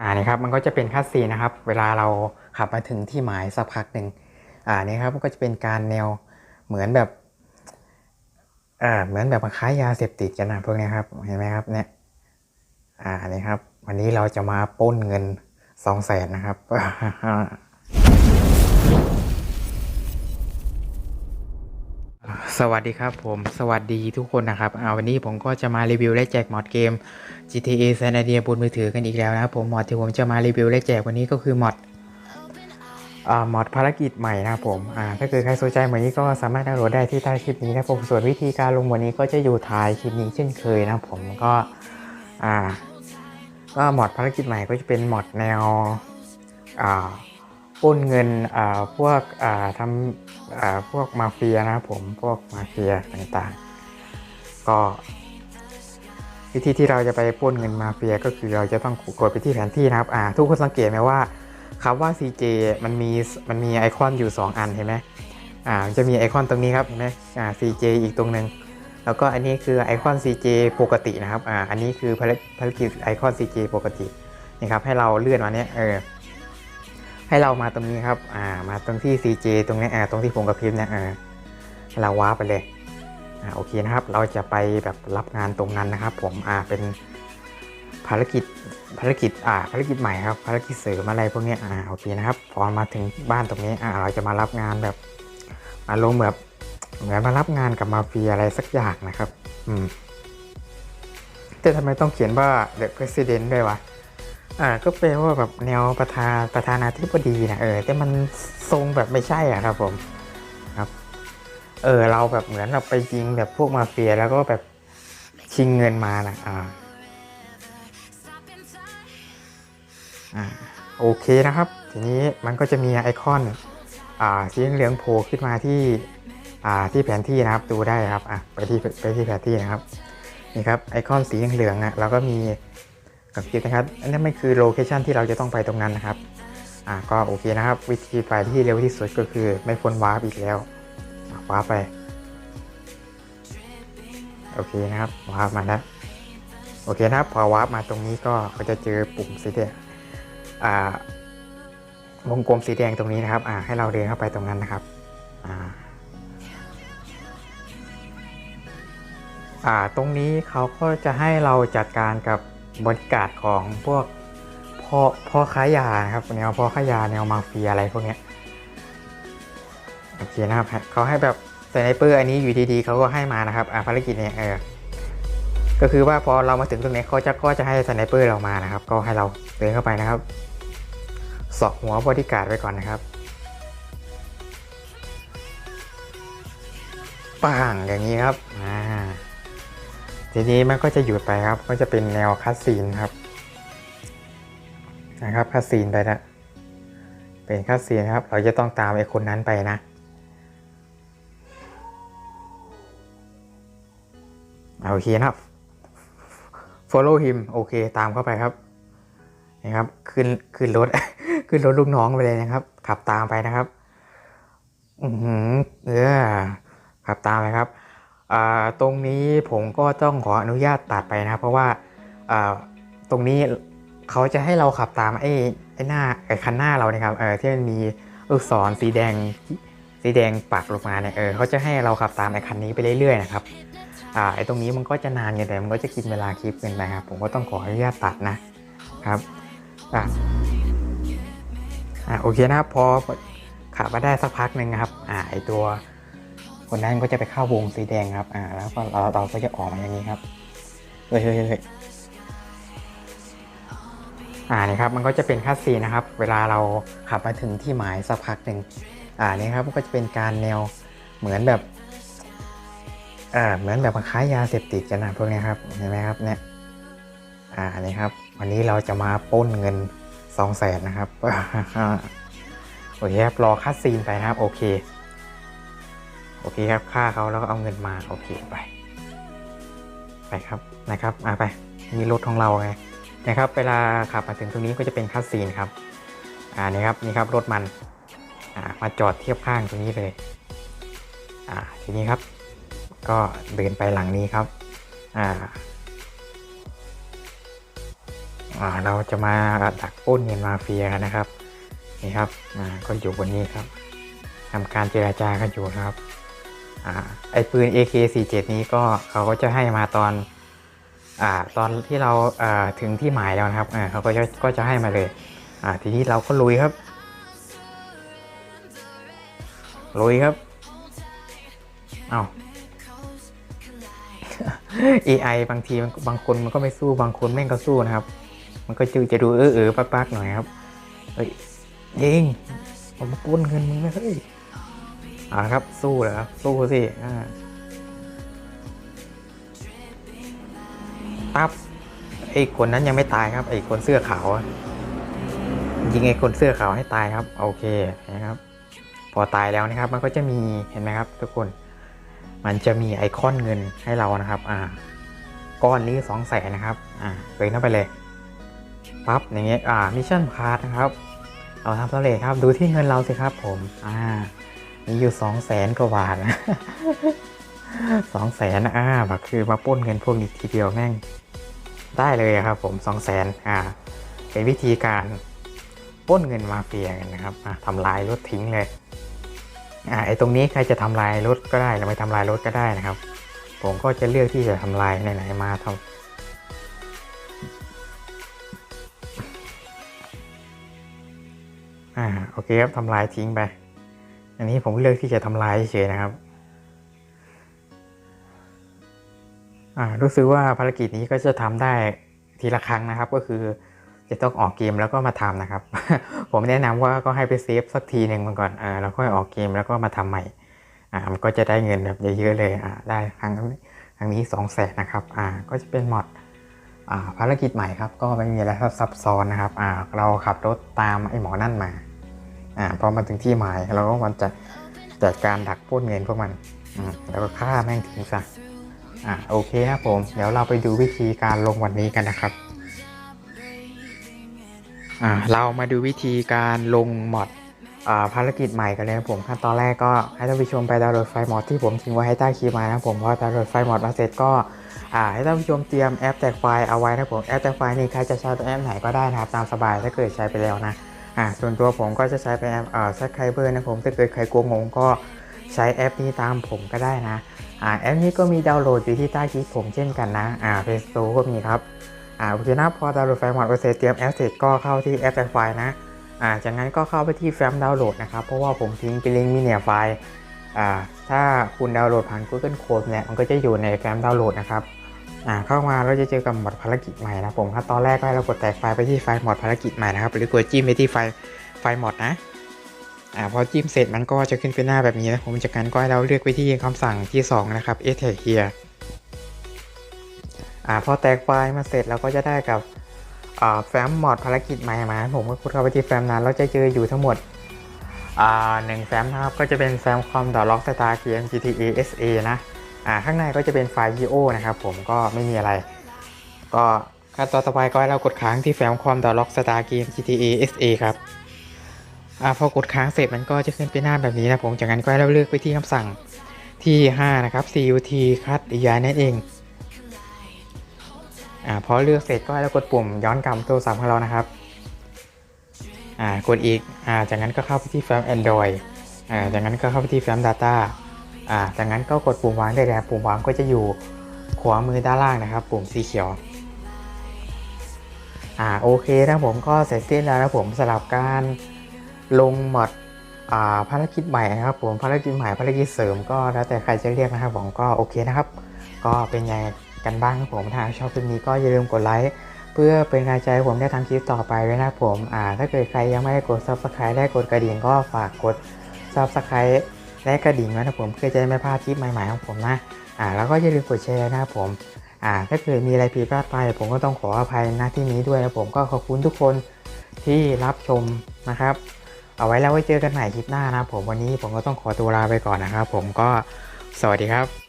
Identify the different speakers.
Speaker 1: อ่านี่ครับมันก็จะเป็นคัสซีนะครับ เวลาเราขับมาถึงที่หมายสักพักหนึ่งอ่านี่ครับก็จะเป็นการแนวเหมือนแบบอ่าเหมือนแบบมาค้ายาเสพติดกันนะพวกนี้ครับเห็นไหมครับเนี่ยอ่านี่ครับ วันนี้เราจะมาป้นเงินสองแสนนะครับ สวัสดีครับผมสวัสดีทุกคนนะครับเอาวันนี้ผมก็จะมารีวิวและแจกมอดเกม GTA San Andreas บนมือถือกันอีกแล้วนะครับผมมอดที่ผมจะมารีวิวและแจกวันนี้ก็คือมอดอ่ามอดภารกิจใหม่นะครับผมอ่าถ้าเกิดใครสนใจเหมือนนี้ก็สามารถดาวน์โหลดได้ที่ใต้คลิปนี้นะผมส่วนวิธีการลงวันนี้ก็จะอยู่ท้ายคลิปนี้เช่นเคยนะผมก็อ่าก็มอดภารกิจใหม่ก็จะเป็นมอดแนวอ่าป้นเงินอ่าพวกอ่าทำอ่า พวกมาเฟียนะครับผมพวกมาเฟียต่างๆ ก็วิธีที่เราจะไปป้นเงินมาเฟียก็คือเราจะต้องกดไปที่แผนที่นะครับอ่าทุกคนสังเกตไหมว่าคำว่า CJ มันมีมันมีไอคอนอยู่ 2 อันเห็นไหมอ่าจะมีไอคอนตรงนี้ครับเห็นไหมอ่า CJ อีกตรงหนึ่งแล้วก็อันนี้คือไอคอน CJ ปกตินะครับอ่าอันนี้คือภารภารกิจไอคอน CJ ปกตินี่ครับให้เราเลื่อนมาเนี้ยเออ ให้เรามาตรงนี้ครับ อ่า มาตรงที่ CJ ตรงนี้อ่าตรงที่ผมกับพิมพ์เนี่ยเออให้เราว้าไปเลย อ่า โอเคนะครับ เราจะไปแบบรับงานตรงนั้นนะครับ ผม อ่า เป็นภารกิจ ภารกิจ อ่า ภารกิจใหม่ครับ ภารกิจเสริมอะไรพวกนี้อ่า โอเคนะครับ พอมาถึงบ้านตรงนี้ อ่า เราจะมารับงานแบบ อารมณ์แบบ เหมือนมารับงานกับมาเฟียอะไรสักอย่างนะครับ อืม แต่ทำไมต้องเขียนว่า the president ด้วยวะ อ่าก็แปลว่าแบบแนวประธานประธานาธิบดีนะเออแต่มันทรงแบบไม่ใช่อะครับผมครับ เออเราแบบเหมือนเราไปยิงแบบพวกมาเฟียแล้วก็แบบชิงเงินมานะอ่าอ่าโอเคนะครับ ทีนี้มันก็จะมีไอคอนอ่าสีเหลืองโผล่ขึ้นมาที่อ่าที่แผนที่นะครับดูได้ครับอะไปที่ไปที่แผนที่นะครับนี่ครับไอคอนสีเหลืองอะแล้วก็มี กับคิดนะครับ อันนี้ไม่คือโลเคชันที่เราจะต้องไปตรงนั้นนะครับ อ่าก็โอเคนะครับ วิธีไปที่เร็วที่สุดก็คือไม่พ้นวาร์ปอีกแล้ววาร์ปไป โอเคนะครับวาร์ปมาแล้วโอเคนะครับพอวาร์ปมาตรงนี้ก็ก็จะเจอปุ่มสีแดงอ่าวงกลมสีแดงตรงนี้นะครับ อ่า ให้เราเดินเข้าไปตรงนั้นนะครับ อ่าอ่า ตรงนี้เขาก็จะให้เราจัดการกับ บริการดของพวกพ่อพ่อค้ายาครับแนวพ่อค้ายาแนวมาเฟียอะไรพวกเนี้ยโอเคนะครับเขาให้แบบสไนเปอร์อันนี้อยู่ดีๆเขาก็ให้มานะครับอาภารกิจเนี่ยเออก็คือว่าพอเรามาถึงตรงนี้เขาจะก็จะให้สไนเปอร์เรามานะครับ ก็ให้เราเดินเข้าไปนะครับสอกหัวบอดี้การ์ดไว้ก่อนนะครับปังอย่างนี้ครับอ่า ทีนี้มันก็จะหยุดไปครับ ก็จะเป็นแนวคัสซีนครับ นะครับคัสซีนไปนะเป็นคัสซีนครับ เราจะต้องตามไอ้คนนั้นไปนะโอเคนะครับ follow him โอเค ตามเข้าไปครับนะครับ ขึ้นขึ้นรถ ขึ้นรถลูกน้องไปเลยนะครับ ขับตามไปนะครับ อือหือเออขับตามไปครับ ตรงนี้ผมก็ต้องขออนุญาตตัดไปนะครับเพราะว่าตรงนี้เขาจะให้เราขับตามไอ้ไอ้หน้าไอ้คันหน้าเราเนี่ยครับเออที่มันมีลูกศรสีแดงสีแดงปักลงมาเนี่ยเออเขาจะให้เราขับตามไอ้คันนี้ไปเรื่อยๆนะครับอ่าไอ้ตรงนี้มันก็จะนานกันแต่มันก็จะกินเวลาคลิปเกินไปครับผมก็ต้องขออนุญาตตัดนะครับอ่าอ่าโอเคนะครับพอขับมาได้สักพักหนึ่งนะครับอ่าไอตัว คนนั้นก็จะไปเข้าวงสีแดงครับ อ่า แล้วก็เราเราก็จะออกมาอย่างนี้ครับเฮ้ยเฮ้ยเฮ้ยอ่านี่ครับ มันก็จะเป็นคัสซีนะครับ เวลาเราขับมาถึงที่หมายสักพักหนึ่งอ่านี่ครับมันก็จะเป็นการแนวเหมือนแบบเอ่าเหมือนแบบมาค้ายาเสพติดกันนะพวกนี้ครับเห็นไหมครับเนี่ยอ่านี่ครับ วันนี้เราจะมาป้นเงินสองแสนนะครับโอเคครับรอคัดซีนไปนะครับ โอเค โอเคครับค่าเขาแล้วก็เอาเงินมาโอเคไป ไปครับนะครับอ่าไปมีรถของเราไงนะครับ เวลาขับมาถึงตรงนี้ก็จะเป็นคัดซีนครับอ่านี่ครับนี่ครับรถมันอ่ามาจอดเทียบข้างตรงนี้เลยอ่าทีนี้ครับ ก็เดินไปหลังนี้ครับอ่าอ่าเราจะมาดักป้นเงินมาเฟียกันนะครับนี่ครับอ่าก็อยู่บนนี้ครับทำการเจราจากันอยู่นะครับ อไอปืน AK47 นี้ก็เขาก็จะให้มาตอนอ่าตอนที่เราอ่าถึงที่หมายแล้วนะครับอ่าเขาก็จะก็จะให้มาเลยอ่าทีนี้เราก็ลุยครับลุยครับเอา AI บางทีบางคนมันก็ไม่สู้บางคนแม่งก็สู้นะครับ มันก็จะจะดูเออเออปักๆหน่อยครับเฮ้ยยิงผมมาปล้นเงินมึงนะเฮ้ย อาละครับ สู้เหรอครับสู้สิอ่าปั๊บไอ้คนนั้นยังไม่ตายครับ ไอ้คนเสื้อขาวอะยิงไอ้คนเสื้อขาวให้ตายครับ โอเคนะครับ พอตายแล้วนะครับ มันก็จะมีเห็นไหมครับ ทุกคน มันจะมีไอคอนเงินให้เรานะครับ อ่า ก้อนนี้สองแสนนะครับ อ่าเปิดเข้าไปเลยปั๊บอย่างเงี้ยอ่ามิชชั่นพาร์ทนะครับ เราทำสำเร็จครับ ดูที่เงินเราสิครับผม อ่า มีอยู่สองแสนกว่าบาทนะสองแสนอ่าแบบคือมาป้นเงินพวกนี้ทีเดียวแม่งได้เลยครับผมสองแสนอ่า เป็นวิธีการป้นเงินมาเฟียกันนะครับอ่าทำลายรถทิ้งเลยอ่าไอตรงนี้ใครจะทำลายรถก็ได้หรือไม่ทำลายรถก็ได้นะครับ ผมก็จะเลือกที่จะทำลายไหนๆมาทำอ่าโอเคครับทำลายทิ้งไป อันนี้ผมเลือกที่จะทำลายเฉยนะครับอ่ารู้สึกว่าภารกิจนี้ก็จะทำได้ทีละครั้งนะครับ ก็คือจะต้องออกเกมแล้วก็มาทำนะครับ ผมแนะนำว่าก็ให้ไปเซฟสักทีหนึ่งมันก่อนอ่าแล้วค่อยออกเกมแล้วก็มาทำใหม่อ่ามันก็จะได้เงินแบบเยอะๆเลยอ่าได้ครั้งครั้งนี้สองแสนนะครับอ่าก็จะเป็นมอดอ่าภารกิจใหม่ครับ ก็ไม่มีอะไรซับซ้อนนะครับอ่าเราขับรถตามไอ้หมอนั่นมา อ่าพอมาถึงที่หมายเราก็มันจะจัดการดักปล้นเงินพวกมันอืมแล้วก็ฆ่าแม่งทิ้งซะอ่าโอเคครับผม เดี๋ยวเราไปดูวิธีการลงวันนี้กันนะครับอ่าเรามาดูวิธีการลงมอดอ่าภารกิจใหม่กันเลยนะผมขั้นตอนแรกก็ให้ท่านผู้ชมไปดาวน์โหลดไฟล์มอดที่ผมทิ้งไว้ให้ใต้คลิปมานะผมพอดาวน์โหลดไฟล์มอดมาเสร็จก็อ่าให้ท่านผู้ชมเตรียมแอปแตกไฟล์เอาไว้นะผมแอปแตกไฟล์นี่ใครจะใช้ตัวแอปไหนก็ได้นะครับตามสบายถ้าเกิดใช้ไปแล้วนะ อ่าส่วนตัวผมก็จะใช้เป็นแอปอ่าซักไคเบอร์นะผมถ้าเกิดใครกลัวงงก็ใช้แอปนี้ตามผมก็ได้นะอ่าแอปนี้ก็มีดาวน์โหลดอยู่ที่ใต้คลิปผมเช่นกันนะอ่าเพย์สโตร์ก็มีครับอ่าโอเคนะพอดาวน์โหลดไฟล์มดไปเสร็จเตรียมแอปเสร็จก็เข้าที่แอปแตกไฟล์นะอ่าจากนั้นก็เข้าไปที่แฟ้มดาวน์โหลดนะครับเพราะว่าผมทิ้งเป็นลิงก์มีเนียไฟล์อ่าถ้าคุณดาวน์โหลดผ่าน Google Chrome เนี่ยมันก็จะอยู่ในแฟ้มดาวน์โหลดนะครับ เข้ามาเราจะเจอกับหมวดภารกิจใหม่นะผมครับตอนแรกก็ให้เรากดแตกไฟล์ไปที่ไฟล์หมวดภารกิจใหม่นะครับหรือกดจิ้มไปที่ไฟล์ไฟล์หมวดนะอ่าพอจิ้มเสร็จมันก็จะขึ้นเป็นหน้าแบบนี้นะผมจากนั้นก็ให้เราเลือกไปที่คำสั่งที่สองนะครับ e t a g here อ่าพอแตกไฟล์มาเสร็จเราก็จะได้กับอ่าแฟ้มหมดภารกิจใหม่มาผมก็กดเข้าไปที่แฟ้มนั้นเราจะเจออยู่ทั้งหมดอ่าหนึ่งแฟ้มนะครับก็จะเป็นแฟ้มคอมดอล็อกสตาร์เกม GTA SA นะ อ่าข้างในก็จะเป็นไฟล์ GO นะครับผมก็ไม่มีอะไร ก็ขั้นตอนต่อไปก็ให้เรากดค้างที่แฟ้มคอมดอล็อกสตาร์เกม GTA SA ครับอ่าพอกดค้างเสร็จมันก็จะขึ้นเป็นหน้าแบบนี้นะผมจากนั้นก็ให้เราเลือกไปที่คำสั่งที่ 5 นะครับ CUT คัดยานั่นเองอ่าพอเลือกเสร็จก็ให้เรากดปุ่มย้อนกลับโทรศัพท์ของเรานะครับอ่ากดอีกอ่าจากนั้นก็เข้าไปที่แฟ้ม Android อ่าจากนั้นก็เข้าไปที่แฟ้ม Data อ่าจากนั้นก็กดปุ่มวางได้เลยครับปุ่มวางก็จะอยู่ขวามือด้านล่างนะครับ ปุ่มสีเขียวอ่าโอเคนะผมก็เสร็จสิ้นแล้วนะผมสำหรับการลงหมดอ่าภารกิจใหม่นะครับผมภารกิจใหม่ภารกิจเสริมก็แล้วแต่ใครจะเรียกนะครับผมก็โอเคนะครับ ก็เป็นไงกันบ้างครับผมถ้าชอบคลิปนี้ก็อย่าลืมกดไลค์เพื่อเป็นกำลังใจให้ผมได้ทำคลิปต่อไปด้วยนะครับผมอ่าถ้าเกิดใครยังไม่ได้กด subscribe ได้กดกระดิ่งก็ฝากกด subscribe และกระดิ่งไว้นะผมเพื่อจะได้ไม่พลาดคลิปใหม่ๆของผมนะอ่าแล้วก็อย่าลืมกดแชร์นะครับผมอ่าถ้าเกิดมีอะไรผิดพลาดไป ผมก็ต้องขออภัยนะที่นี้ด้วยนะผมก็ขอบคุณทุกคนที่รับชมนะครับ เอาไว้แล้วไว้เจอกันใหม่คลิปหน้านะครับผมวันนี้ผมก็ต้องขอตัวลาไปก่อนนะครับผมก็สวัสดีครับ